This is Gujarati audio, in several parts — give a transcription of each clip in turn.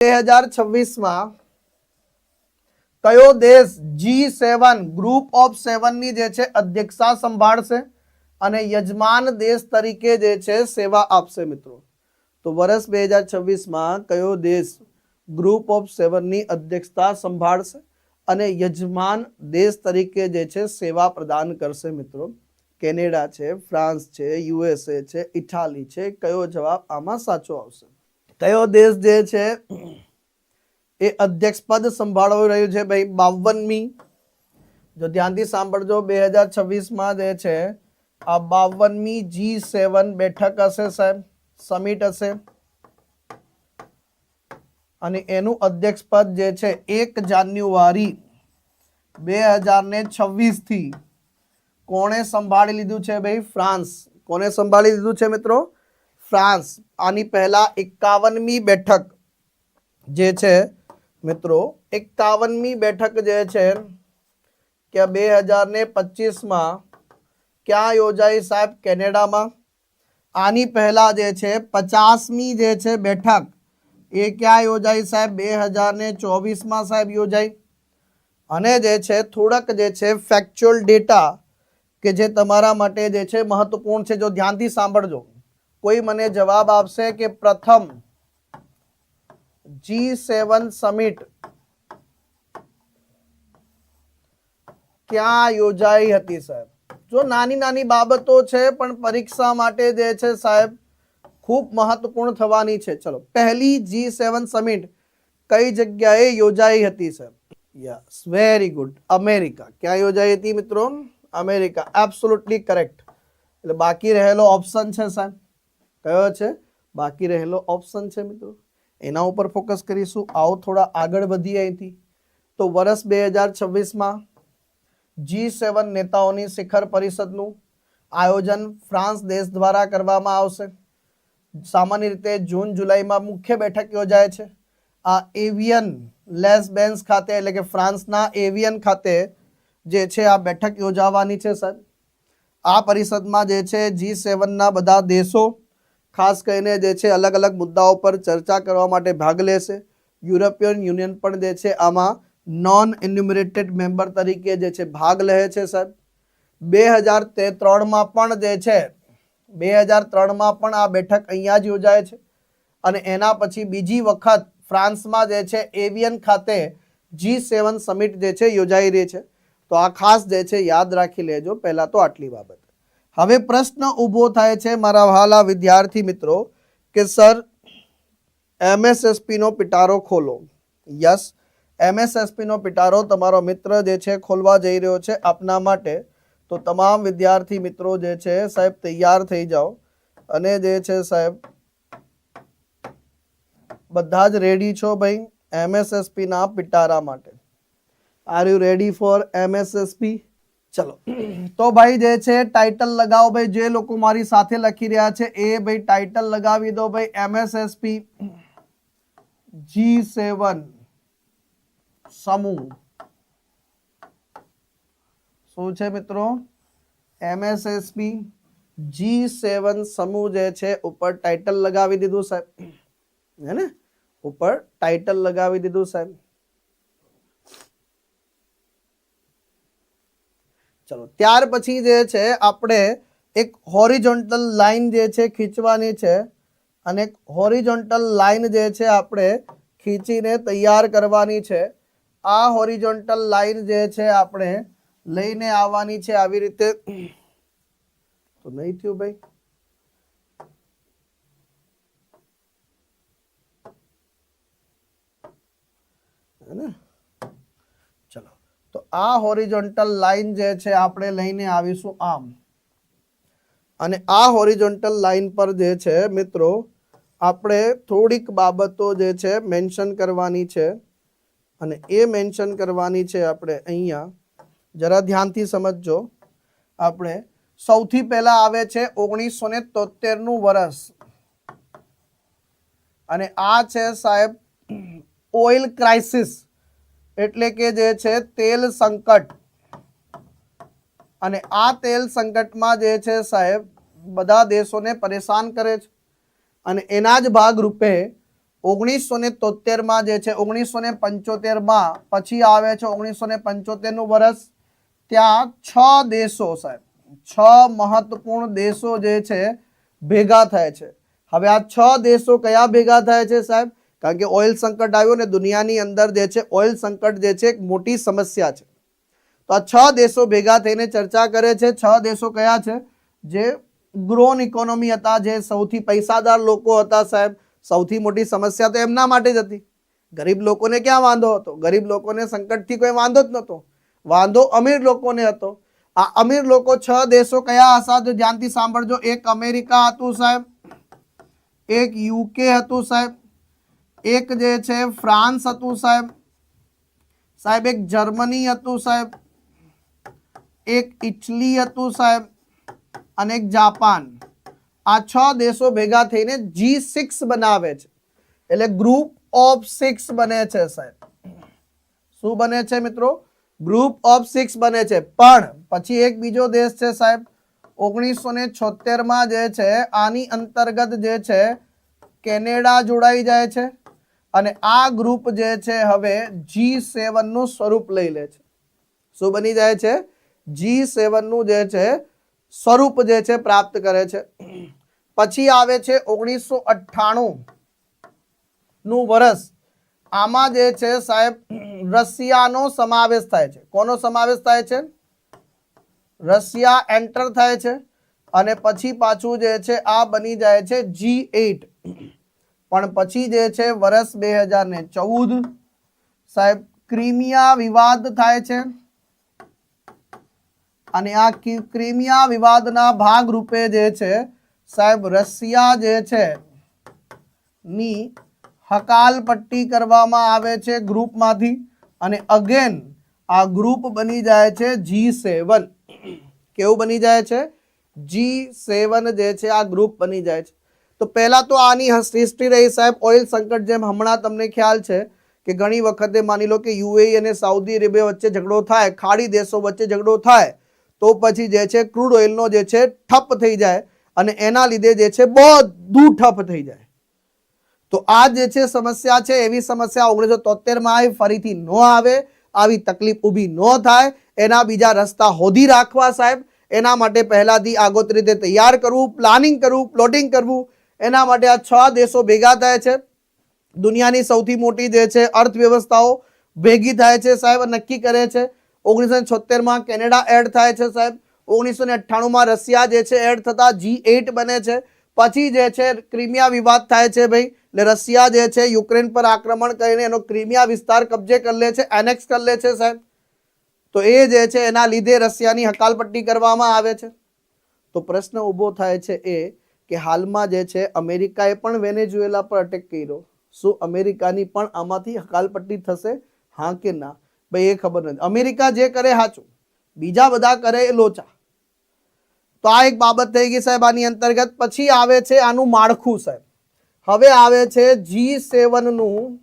બે કયો દેશ જી સેવન, ગ્રુપ ઓફ સેવનની જે છે અધ્યક્ષતા સંભાળશે અને યજમાન દેશ તરીકે જે છે, સેવા આપશે મિત્રો? તો વર્ષ બે હજાર છવ્વીસમાં કયો દેશ ગ્રુપ ઓફ સેવનની અધ્યક્ષતા સંભાળશે અને યજમાન દેશ તરીકે જે છે, સેવા પ્રદાન કરશે મિત્રો? કેનેડા છે, ફ્રાન્સ છે યુએસએ છે, ઇટાલી છે, કયો જવાબ આમાં સાચો આવશે? કયો દેશ જે છે, એ અધ્યક્ષ પદ સંભાળવી રહ્યું છે ભાઈ બાવનમી. જો ધ્યાનથી સાંભળજો બે હજાર છવ્વીસમાં જે છે, આ બાવનમી જી સેવન બેઠક હશે સાહેબ, સમિટ હશે. અને એનું અધ્યક્ષ પદ જે છે, એક જાન્યુઆરી બે હજાર ને છવ્વીસથી કોણે સંભાળી લીધું છે ભાઈ, ફ્રાન્સ. કોને સંભાળી લીધું છે મિત્રો? ફ્રાન્સ, આની પહેલા એકાવનમી બેઠક જે છે, મિત્રો, એકાવનમી બેઠક જે છે, કે બે હજાર ને પચીસમાં ક્યાં યોજાઈ સાહેબ કેનેડામાં? આની પહેલા જે છે, પચાસમી જે છે બેઠક, એ ક્યાં યોજાઈ સાહેબ? બે હજાર ને ચોવીસમાં સાહેબ યોજાઈ. અને જે છે, થોડાક જે છે ફેક્ચ્યુઅલ ડેટા કે જે તમારા માટે જે છે, મહત્વપૂર્ણ છે, જો ધ્યાનથી સાંભળજો. કોઈ મને જવાબ આપશે કે પ્રથમ જી સેવન સમિટ ક્યાં યોજાઈ હતી સાહેબ જો નાની નાની બાબતો છે પણ પરીક્ષા માટે જે છે સાહેબ ખૂબ મહત્વપૂર્ણ થવાની છે ચલો પહેલી જી સેવન સમિટ કઈ જગ્યાએ યોજાઈ હતી સાહેબ યસ વેરી ગુડ અમેરિકા ક્યાં યોજાઈ હતી મિત્રો અમેરિકા એબ્સોલ્યુટલી કરેક્ટ એટલે બાકી રહેલો ઓપ્શન છે સાહેબ? કયો છે? બાકી રહેલો ઓપ્શન છે મિત્રો. એના ઉપર ફોકસ કરીશું. આવો થોડા આગળ વધીએ અહીંથી. તો વર્ષ બે હજાર છવ્વીસમાં જી સેવન નેતાઓની શિખર પરિષદનું આયોજન ફ્રાન્સ દેશ દ્વારા કરવામાં આવશે. સામાન્ય રીતે જૂન, જુલાઈમાં મુખ્ય બેઠક યોજાય છે. આ એવિયન લેસ બેન્સ ખાતે એટલે કે ફ્રાન્સના એવિયન ખાતે જે છે આ બેઠક યોજાવાની છે, સર. આ પરિષદમાં જે છે જી સેવનના બધા દેશો ખાસ કરીને જે છે અલગ અલગ મુદ્દાઓ પર ચર્ચા કરવા માટે ભાગ લેશે. યુરોપિયન યુનિયન પણ જે છે આમાં નોન ઇન્યુમરેટેડ મેમ્બર તરીકે જે છે ભાગ લે છે, સર. બે હજાર તે ત્રણમાં પણ જે છે, બે હજાર ત્રણમાં પણ આ બેઠક અહીંયા જ યોજાય છે. અને એના પછી બીજી વખત ફ્રાન્સમાં જે છે એવિયન ખાતે જી સેવન સમિટ જે છે યોજાઈ રહી છે. તો આ ખાસ જે છે યાદ રાખી લેજો. પહેલાં તો આટલી બાબત. હવે પ્રશ્ન ઊભો થાય છે મારા વહાલા વિદ્યાર્થી મિત્રો કે સર, એમએસએસપીનો પિટારો ખોલો. યસ, એમએસએસપીનો પિટારો તમારો મિત્ર જે છે ખોલવા જઈ રહ્યો છે આપના માટે. તો તમામ વિદ્યાર્થી મિત્રો જે છે સાહેબ તૈયાર થઈ જાઓ. અને જે છે સાહેબ, બધા જ રેડી છો ભાઈ એમએસએસપીના પિટારા માટે? Are you ready for MSSP ચલો. તો ભાઈ જે છે ટાઇટલ લગાવો ભાઈ. જે લોકો મારી સાથે લખી રહ્યા છે, એ ભાઈ ટાઇટલ લગાવી દો ભાઈ. એમએસએસપી જી સેવન સમૂહ. શું છે મિત્રો? એમએસએસપી જી સેવન સમૂહ જે છે, ઉપર ટાઇટલ લગાવી દીધું સાહેબ. હે ને? ઉપર ટાઇટલ લગાવી દીધું સાહેબ. ચલો, ત્યાર પછી જે છે, આપણે એક હોરિઝોન્ટલ લાઈન જે છે ખીંચવાની છે અને એક હોરિઝોન્ટલ લાઈન જે છે આપણે ખીંચીને તૈયાર કરવાની છે. આ હોરિઝોન્ટલ લાઈન જે છે આપણે લઈને આવવાની છે આવી રીતે. તો નહીં થયું ભાઈ? હે ને? તો આ હોરિઝોન્ટલ લાઈન જે છે આપણે લઈને આવીશું આમ. અને આ હોરિઝોન્ટલ લાઈન પર જે છે મિત્રો, આપણે થોડીક બાબતો જે છે મેન્શન કરવાની છે. અને એ મેન્શન કરવાની છે આપણે અહીંયા. જરા ધ્યાનથી સમજજો. આપણે સૌથી પહેલા આવે છે ઓગણીસો ને તોતેરનું વર્ષ અને આ છે સાહેબ, ઓઇલ ક્રાઇસિસ. એટલે કે જે છે તેલ સંકટ. અને આ તેલ સંકટમાં જે છે સાહેબ, બધા દેશોને પરેશાન કરે છે. અને એના જ ભાગ રૂપે ઓગણીસો ને તોતેરમાં જે છે ઓગણીસો ને પંચોતેરમાં પછી આવે છે ઓગણીસો ને પંચોતેરનું વર્ષ. ત્યાં છ દેશો સાહેબ, છ મહત્વપૂર્ણ દેશો જે છે ભેગા થાય છે. હવે આ છ દેશો કયા ભેગા થાય છે સાહેબ? કારણ કે ઓઇલ સંકટ આવ્યો ને દુનિયાની અંદર જે છે, ઓઇલ સંકટ જે છે, એક મોટી સમસ્યા છે. તો આ છ દેશો ભેગા થઈને ચર્ચા કરે છે. છ દેશો કયા છે? જે ગ્રોન ઇકોનોમી હતા, જે સૌથી પૈસાદાર લોકો હતા સાહેબ, સૌથી મોટી સમસ્યા તો એમના માટે જ હતી. ગરીબ લોકોને ક્યાં વાંધો હતો? ગરીબ લોકોને સંકટથી કોઈ વાંધો જ નહોતો. વાંધો અમીર લોકોને હતો. આ અમીર લોકો છ દેશો કયા હતા? જો ધ્યાનથી સાંભળજો. એક અમેરિકા હતું સાહેબ, એક યુકે હતું સાહેબ એક જે છે, ફ્રાન્સ હતું સાહેબ. સાહેબ, એક જર્મની હતું સાહેબ. એક ઇટલી હતું સાહેબ અને એક જાપાન. આ છ દેશો ભેગા થઈને જી સિક્સ બનાવે છે. એટલે ગ્રુપ ઓફ સિક્સ બને છે સાહેબ. શું બને છે મિત્રો? ગ્રુપ ઓફ સિક્સ બને છે. પણ પછી એક બીજો દેશ છે સાહેબ. ઓગણીસો ને છોતેરમાં જે છે, આની અંતર્ગત જે છે, કેનેડા જોડાઈ જાય છે. અને આ ગ્રુપ જે છે હવે જી સેવનનું સ્વરૂપ લઈ લે છે. શું બની જાય છે? જી સેવનનું જે છે, સ્વરૂપ જે છે પ્રાપ્ત કરે છે. પછી આવે છે ઓગણીસો અઠ્ઠાણું નું વર્ષ. આમાં જે છે સાહેબ, રશિયાનો સમાવેશ થાય છે. કોનો સમાવેશ થાય છે? રશિયા એન્ટર થાય છે. અને પછી પાછું જે છે આ બની જાય છે જી એટ પણ પછી જે છે વર્ષ બે હજાર ને ચૌદ, સાહેબ, ક્રિમિયા વિવાદ થાય છે. અને આ ક્રિમિયા વિવાદના ભાગ રૂપે જે છે, સાહેબ, રશિયા જે છે, ની હકાલપટ્ટી કરવામાં આવે છે ગ્રુપમાંથી. અને અગેન, આ ગ્રુપ બની જાય છે જી સેવન. કેવું બની જાય છે? જી સેવન જે છે, આ ગ્રુપ બની જાય છે. તો પહેલાં તો આની હિસ્ટ્રી રહી સાહેબ. ઓઇલ સંકટ જેમ હમણાં તમને ખ્યાલ છે કે ઘણી વખતે માની લો કે યુએઈ અને સાઉદી અરેબિયા વચ્ચે ઝઘડો થાય, ખાડી દેશો વચ્ચે ઝઘડો થાય, તો પછી જે છે ક્રૂડ ઓઇલનો જે છે ઠપ થઈ જાય અને એના લીધે જે છે બધું ઠપ થઈ જાય. તો આ જે છે સમસ્યા છે, એવી સમસ્યા ઓગણીસો તોતેરમાં આવી, ફરીથી ન આવે, આવી તકલીફ ઊભી ન થાય. એના બીજા રસ્તા હોધી રાખવા સાહેબ. એના માટે પહેલાંથી આગોતરી રીતે તૈયાર કરવું, પ્લાનિંગ કરવું, પ્લોટિંગ કરવું એના માટે આ છ દેશો ભેગા થાય છે. દુનિયાની સૌથી મોટી જે છે અર્થવ્યવસ્થાઓ ભેગી થાય છે સાહેબ નક્કી કરે છે ઓગણીસો છોતેરમાં કેનેડા એડ થાય છે સાહેબ. ઓગણીસો ને અઠ્ઠાણુંમાં રશિયા જે છે એડ થતા જી એઇટ બને છે. પછી જે છે ક્રિમિયા વિવાદ થાય છે ભાઈ. એટલે રશિયા જે છે યુક્રેન પર આક્રમણ કરીને એનો ક્રિમિયા વિસ્તાર કબજે કરી લે છે એનેક્સ કરી લે છે સાહેબ. તો એ જે છે એના લીધે રશિયાની હકાલપટ્ટી કરવામાં આવે છે. તો પ્રશ્ન ઊભો થાય છે એ કે હાલમાં જે છે, અમેરિકાએ પણ વેનેઝુએલા પર અટેક કર્યો. શું અમેરિકાની પણ આમાંથી હકાલપટ્ટી થશે? હા કે ના? ભાઈ એ ખબર નથી. અમેરિકા જે કરે સાચું બીજા બધા કરે એ લોચા. તો આ એક બાબત થઈ ગઈ સાહેબ આની અંતર્ગત. પછી આવે છે આનું માળખું સાહેબ. હવે આવે છે જી સેવનનું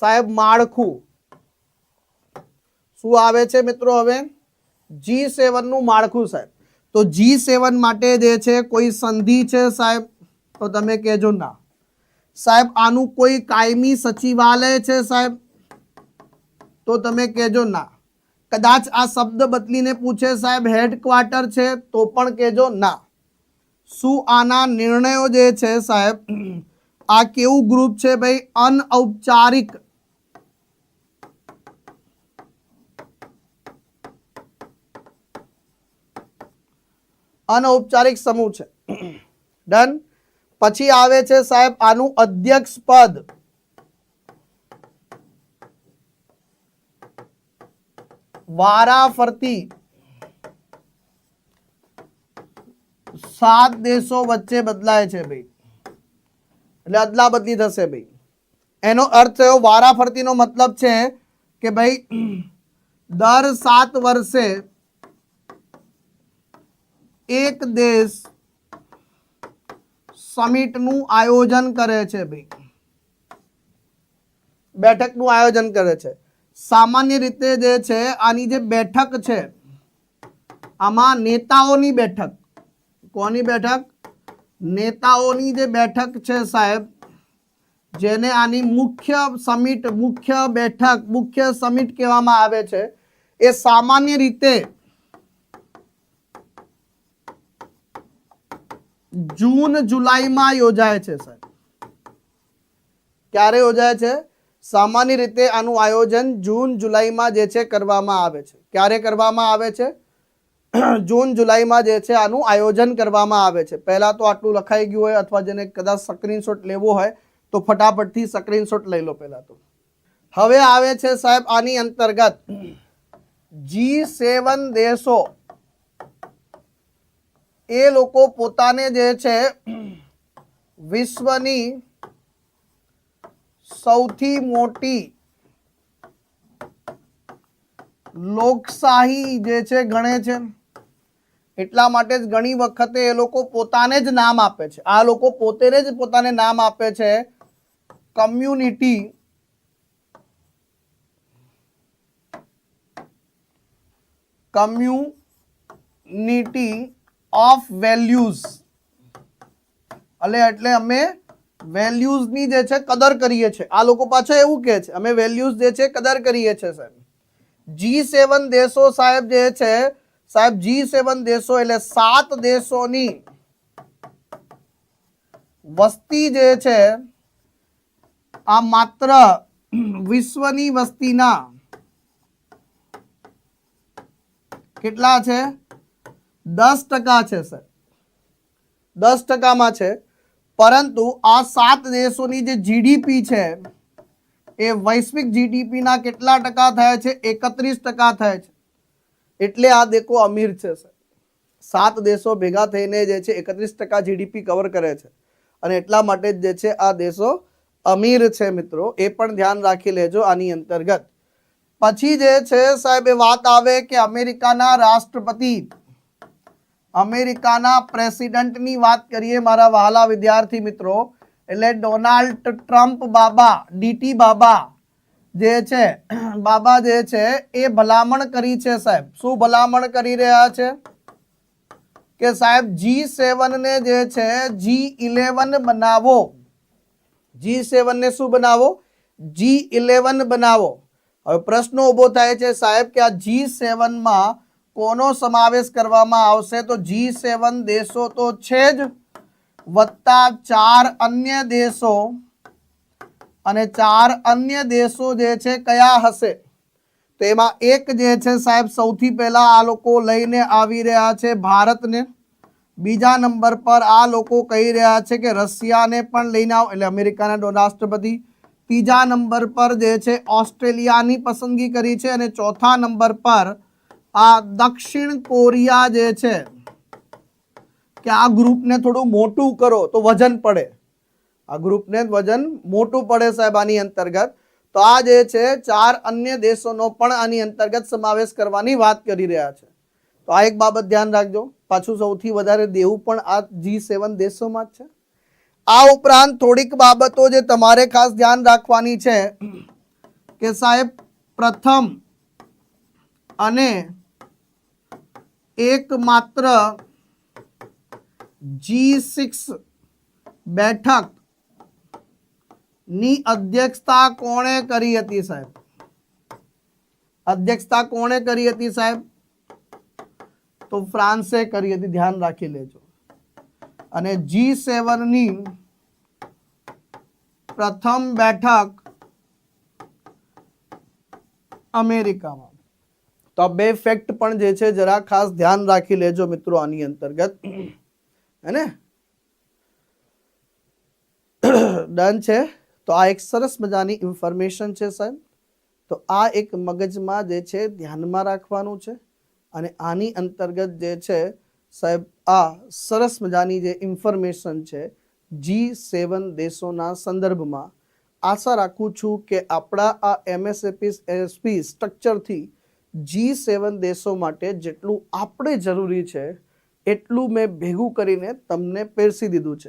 સાહેબ માળખું. શું આવે છે મિત્રો હવે? જી સેવનનું માળખું સાહેબ. તો જી સેવન માટે જે છે, કોઈ સંધિ છે સાહેબ? તો તમે કહેજો ના. સાહેબ, આનું કોઈ કાયમી સચિવાલય છે સાહેબ? તો તમે કહેજો ના. કદાચ આ શબ્દ બદલીને પૂછે સાહેબ હેડક્વાર્ટર છે, તો પણ કહેજો ના. શું આના નિર્ણયો જે છે સાહેબ, આ કેવું ગ્રુપ છે ભાઈ? અનૌપચારિક. અનૌપચારિક સમૂહ છે. ડન પછી આવે છે સાહેબ આનું અધ્યક્ષ પદ. વારા ફરતી સાત દેશો વચ્ચે બદલાય છે ભાઈ. એટલે અદલા બદલી થશે ભાઈ. એનો અર્થ થયો વારા ફરતીનો મતલબ છે કે ભાઈ, દર સાત વર્ષે એક દેશ સમિટનું આયોજન કરે છે ભાઈ. બેઠકનું આયોજન કરે છે. સામાન્ય રીતે જે છે, આની જે બેઠક છે, આમાં નેતાઓની બેઠક. કોની બેઠક? નેતાઓની જે બેઠક છે સાહેબ, જેને આની મુખ્ય સમિટ, મુખ્ય બેઠક, મુખ્ય સમિટ કહેવામાં આવે છે, એ સામાન્ય રીતે જૂન, જુલાઈમાં યોજાય છે સાહેબ ક્યારે યોજાય છે? સામાન્ય રીતે આનું આયોજન જૂન, જુલાઈમાં જે છે કરવામાં આવે છે. ક્યારે કરવામાં આવે છે? જૂન, જુલાઈમાં જે છે આનું આયોજન કરવામાં આવે છે. પહેલાં તો આટલું લખાઈ ગયું હોય અથવા જેને કદાચ સ્ક્રીનશોટ લેવો હોય, તો ફટાફટથી સ્ક્રીનશોટ લઈ લો પહેલાં તો. હવે આવે છે સાહેબ આની અંતર્ગત. જી સેવન દેશો એ લોકો પોતાને જે છે, વિશ્વની સૌથી મોટી લોકશાહી જે છે ગણે છે. એટલા માટે જ ઘણી વખતે એ લોકો પોતાને જ નામ આપે છે. આ લોકો પોતે જ પોતાને નામ આપે છે કમ્યુનિટી. કમ્યુનિટી ઓફ વેલ્યુઝ એટલે એટલે અમે વેલ્યુઝની જે છે, કદર કરીએ છીએ. આ લોકો પાછા એવું કહે છે, અમે વેલ્યુઝ જે છે, કદર કરીએ છીએ, સાહેબ. જી સેવન દેશો સાહેબ જે છે, સાહેબ જી સેવન દેશો એટલે સાત દેશોની વસ્તી જે છે, આ માત્ર વિશ્વની વસ્તીના કેટલા છે? દસ ટકા છે, સર. દસ ટકામાં છે. પરંતુ આ સાત દેશોની જે જીડીપી છે, એ વૈશ્વિક જીડીપીના કેટલા ટકા થાય છે? એકત્રીસ ટકા થાય છે. એટલે આ દેખો અમીર છે, સર. સાત દેશો ભેગા થઈને જે છે, એકત્રીસ ટકા જીડીપી કવર કરે છે. અને એટલા માટે જ છે, આ દેશો અમીર છે, મિત્રો. એ પણ ધ્યાન રાખી લેજો આની અંતર્ગત. પછી જે છે, સાહેબ, એ વાત આવે કે અમેરિકાના રાષ્ટ્રપતિ અમેરિકાના પ્રેસિડેન્ટની વાત કરીએ, મારા વહાલા વિદ્યાર્થી મિત્રો, એટલે ડોનાલ્ડ ટ્રમ્પ બાબા, ડીટી બાબા જે છે, બાબા જે છે, એ ભલામણ કરી છે સાહેબ. શું ભલામણ કરી રહ્યા છે? કે સાહેબ, જી સેવનને જે છે, જી ઇલેવન બનાવો. જી સેવનને શું બનાવો? જી ઇલેવન બનાવો. હવે પ્રશ્ન ઊભો થાય છે સાહેબ કે આ જી સેવનમાં કોનો સમાવેશ કરવામાં આવશે? તો જી સેવન દેશો તો છે જ. વત્તા ચાર અન્ય દેશો અને ચાર અન્ય દેશો જે છે કયા હશે? તો એમાં એક જે છે સાહેબ, સૌથી પહેલા આ લોકો લઈને આવી રહ્યા છે ભારતને. બીજા નંબર પર આ લોકો કહી રહ્યા છે કે રશિયાને પણ લઈને આવો. એટલે અમેરિકાના રાષ્ટ્રપતિ. ત્રીજા નંબર પર જે છે ઓસ્ટ્રેલિયાની પસંદગી કરી છે અને ચોથા નંબર પર આ દક્ષિણ કોરિયા જે છે, કે આ ગ્રુપને થોડું મોટું કરો તો વજન પડે. આ ગ્રુપને વજન મોટું પડે સાહેબ આની અંતર્ગત. તો આ જે છે, ચાર અન્ય દેશોનો પણ આની અંતર્ગત સમાવેશ કરવાની વાત કરી રહ્યા છે. તો આ એક બાબત ધ્યાન રાખજો. પાછું સૌથી વધારે દેવું પણ આ જી સેવન દેશોમાં જ છે. આ ઉપરાંત થોડીક બાબતો જે તમારે ખાસ ધ્યાન રાખવાની છે, કે સાહેબ પ્રથમ અને એકમાત્ર જી સિક્સ બેઠકની અધ્યક્ષતા કોણે કરી હતી સાહેબ? અધ્યક્ષતા કોણે કરી હતી સાહેબ? તો ફ્રાન્સે કરી હતી, ધ્યાન રાખી લેજો. અને જી સેવનની પ્રથમ બેઠક અમેરિકામાં. તો આ બે ફેક્ટ પણ જે છે, જરા ખાસ ધ્યાન રાખી લેજો મિત્રો આની અંતર્ગત. હે ને ડન છે? તો આ એક સરસ મજાની ઇન્ફોર્મેશન છે સાહેબ. તો આ એક મગજમાં જે છે, ધ્યાનમાં રાખવાનું છે અને આની અંતર્ગત જે છે, સાહેબ, આ સરસ મજાની જે ઇન્ફોર્મેશન છે જી સેવન દેશોના સંદર્ભમાં. આશા રાખું છું કે આપણા આ એમએસએપી એસપી સ્ટ્રક્ચરથી જી સેવન દેશો માટે જેટલું આપણે જરૂરી છે, એટલું મેં ભેગું કરીને તમને પીરસી દીધું છે.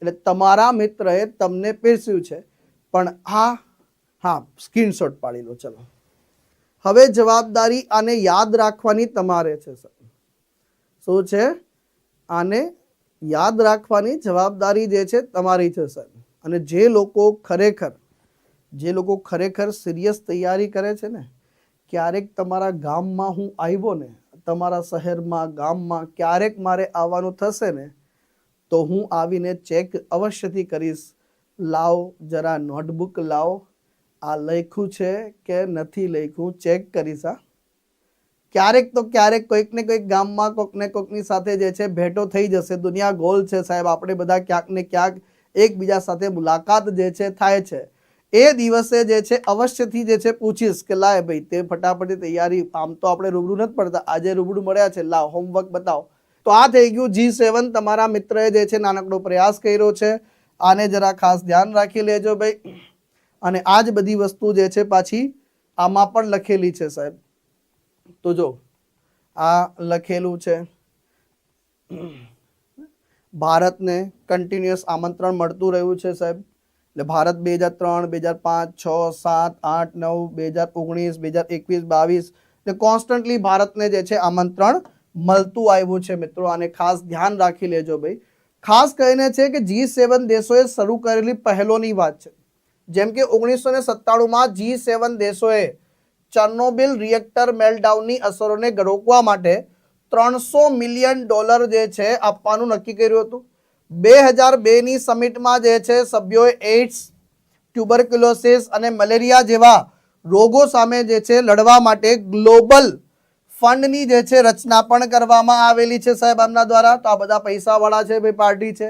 એટલે તમારા મિત્રએ તમને પીરસ્યું છે. પણ આ, હા, સ્ક્રીનશોટ પાડી લો, ચલો. હવે જવાબદારી આને યાદ રાખવાની તમારે છે, સર. શું છે? આને યાદ રાખવાની જવાબદારી જે છે તમારી છે, સર. અને જે લોકો ખરેખર, જે લોકો ખરેખર સિરિયસ તૈયારી કરે છે ને ક્યારેક તમારા ગામમાં હું આવ્યો ને, તમારા શહેરમાં, ગામમાં ક્યારેક મારે આવવાનું થશે ને, તો હું આવીને ચેક અવશ્યથી કરીશ. લાવ, જરા નોટબુક લાવ. આ લખ્યું છે કે નથી લખ્યું ચેક કરીશ આ ક્યારેક તો ક્યારેક કોઈક ને કોઈક ગામમાં કોકને કોઈકની સાથે જે છે ભેટો થઈ જશે. દુનિયા ગોલ છે સાહેબ, આપણે બધા ક્યાંક ને ક્યાંક એકબીજા સાથે મુલાકાત જે છે થાય છે. એ દિવસે જે છે, અવશ્યથી જે છે, પૂછીશ કે લાય ભાઈ, તે ફટાફટી તૈયારી. આમ તો આપણે રૂબરૂ નથી પડતા. આજે રૂબરૂ મળ્યા છે. લાવ હોમવર્ક બતાવો. તો આ થઈ ગયું જી સેવન તમારા મિત્રએ જે છે, નાનકડો પ્રયાસ કર્યો છે. આને જરા ખાસ ધ્યાન રાખી લેજો ભાઈ. અને આ જ બધી વસ્તુ જે છે, પાછી આમાં પણ લખેલી છે સાહેબ. તો જો, આ લખેલું છે. ભારતને કન્ટિન્યુઅસ આમંત્રણ મળતું રહ્યું છે સાહેબ. એટલે ભારત બે હજાર ત્રણ, બે હજાર પાંચ, છ, સાત, આઠ, નવ, બે હજાર ઓગણીસ, બે હજાર એકવીસ, બાવીસ એટલે કોન્સ્ટન્ટલી ભારતને જે છે આમંત્રણ મળતું આવ્યું છે મિત્રો. આને ખાસ ધ્યાન રાખી લેજો ભાઈ. ખાસ કહીને છે કે જી સેવન દેશોએ શરૂ કરેલી પહેલોની વાત છે. જેમ કે ઓગણીસો ને સત્તાણુંમાં જી સેવન દેશોએ ચર્નોબિલ રિએક્ટર મેલ્ટડાઉનની અસરોને રોકવા માટે ત્રણસો મિલિયન ડોલર જે છે આપવાનું નક્કી કર્યું હતું. બે હજાર બેની સમિટમાં જે છે, સભ્યોએ એઇડ્સ, ટ્યુબરક્યુલોસિસ અને મલેરિયા જેવા રોગો સામે જે છે, લડવા માટે ગ્લોબલ ફંડની જે છે, રચના પણ કરવામાં આવેલી છે સાહેબ આમના દ્વારા. તો આ બધા પૈસાવાળા છે, ભાઈ પાર્ટી છે.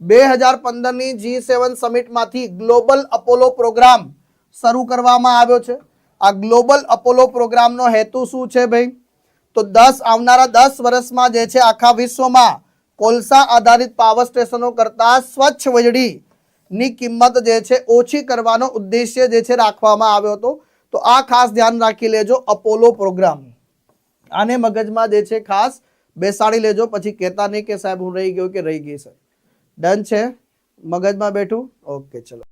બે હજાર પંદરની જી સેવન સમિટમાંથી ગ્લોબલ અપોલો પ્રોગ્રામ શરૂ કરવામાં આવ્યો છે. આ ગ્લોબલ અપોલો પ્રોગ્રામનો હેતુ શું છે, ભાઈ? તો દસ આવનારા દસ વર્ષમાં જે છે, આખા વિશ્વમાં કોલસા આધારિત પાવર સ્ટેશનો કરતા સ્વચ્છ વીજળીની કિંમત જે છે ઓછી કરવાનો ઉદ્દેશ્ય જે છે રાખવામાં આવ્યો હતો. તો આ ખાસ ધ્યાન રાખી લેજો અપોલો પ્રોગ્રામ આને મગજમાં જે છે ખાસ બેસાડી લેજો. પછી કહેતા નહીં કે સાહેબ હું રહી ગયો કે રહી ગઈ સાહેબ ડન છે? મગજમાં બેઠું? ઓકે ચલો.